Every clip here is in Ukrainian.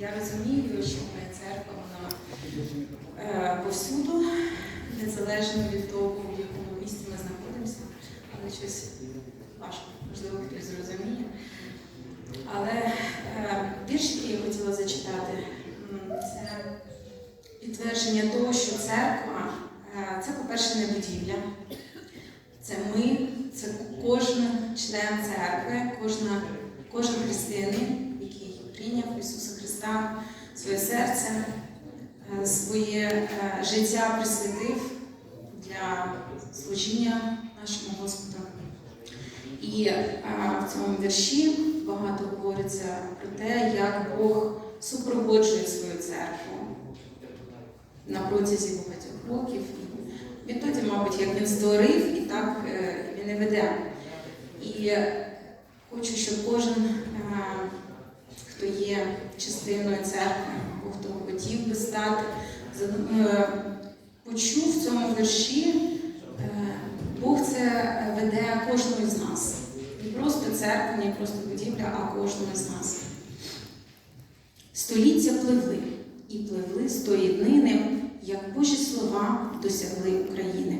Я розумію, що моя церква вона е, повсюду, незалежно від того, в якому місці ми знаходимося, але щось важко, можливо, хтось зрозуміє. Але е, який я хотіла зачитати, це підтвердження того, що церква е, це, по-перше, не будівля. Це ми, це кожен член церкви, кожна, кожен християнин, прийняв Ісуса Христа своє серце, е, своє е, життя присвятив для служіння нашому Господу. І е, в цьому вірші багато говориться про те, як Бог супроводжує свою церкву на протязі багатьох років. Відтоді, мабуть, як він створив, і так він і веде. І хочу, щоб кожен, хто є частиною церкви, або хто хотів би стати, е, почув в цьому вірші, е, Бог це веде кожного з нас. Не просто церква, не просто будівля, а кожного з нас. Століття пливли і пливли з тої днини, як Божі слова досягли України.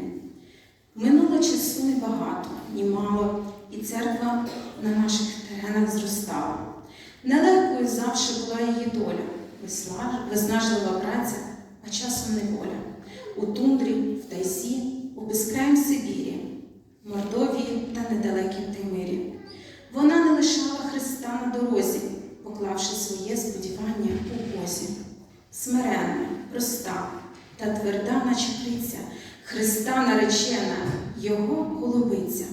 Минуло часу небагато, ні мало, і церква на наших теренах зростала. Нелегкою завжди була її доля, виснажлива праця, а часом неволя. У тундрі, в Тайсі, у безкраїм Сибірі, Мордовії та недалекім Тимирі. Вона не лишала Христа на дорозі, поклавши своє сподівання у Бозі. Смиренна, проста та тверда, наче птиця, Христа наречена, Його голубиця.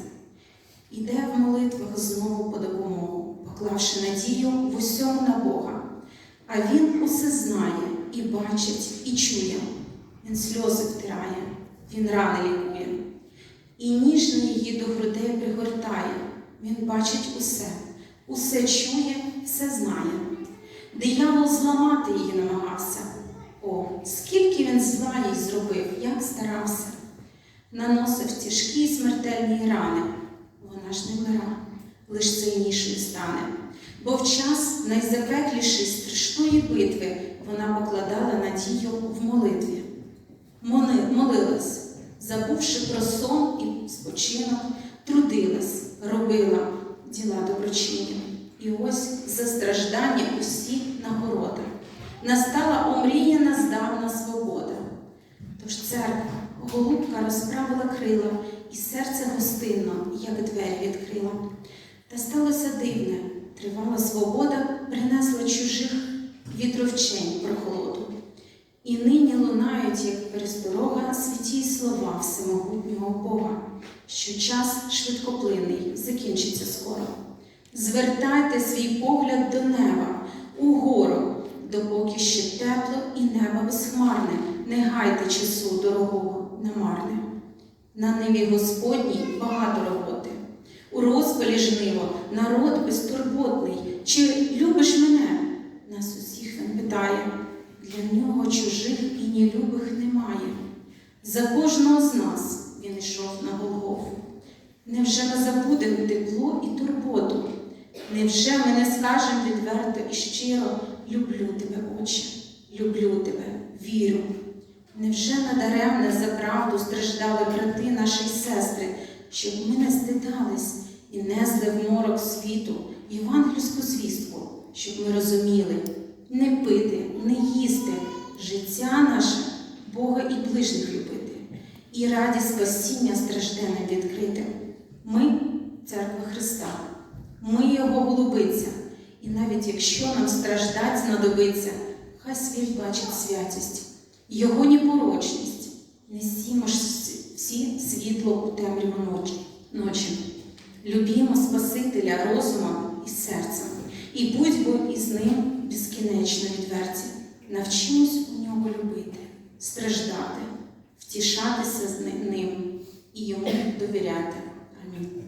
Іде в молитвах знову по допомогу, поклавши надію в усьому на Бога. А Він усе знає і бачить, і чує. Він сльози втирає, він рани лікує. І ніжно її до грудей пригортає. Він бачить усе, усе чує, все знає. Диявол зламати її намагався. О, скільки він зла їй зробив, як старався. Наносив тяжкі смертельні рани. Вона ж не вмира, лиш сильнішою стане. Бо в час найзапеклішої страшної битви вона покладала надію в молитві. Мони- Молилась, забувши про сон і спочинок, трудилась, робила діла доброчинні. І ось за страждання усі нагорода. Настала омріяна здавна свобода. Тож церква, голубка розправила крила, і серце гостинно, як двері відкрила. Та сталося дивне, тривала свобода, принесла чужих вітровчень прохолоду. І нині лунають, як пересторога, святі слова всемогутнього Бога, що час швидкоплинний закінчиться скоро. Звертайте свій погляд до неба, угору, допоки ще тепло і небо безхмарне, не гайте часу дорогого намарне. На ниві Господній багато роботи. У розпалі жниво народ безтурботний. Чи любиш мене? Нас усіх він питає. Для нього чужих і нелюбих немає. За кожного з нас він йшов на Голгофу. Невже ми забудемо тепло і турботу? Невже ми не скажемо відверто і щиро люблю тебе, Отче, люблю тебе, вірю. Невже надаремне за правду страждали брати наші сестри, щоб ми не стидались і несли в морок світу євангельську звістку, щоб ми розуміли не пити, не їсти, життя наше Бога і ближніх любити, і раді спасіння стражденним відкрити. Ми церква Христа, ми Його голубиця, і навіть якщо нам страждать знадобиться, хай світ бачить святість, Його непорочність, несімо ж всі світло у темряву ночі. ночі. Любімо Спасителя розумом і серцем, і будьмо із ним безкінечно відверті. Навчимось у нього любити, страждати, втішатися з ним і йому довіряти. Амінь.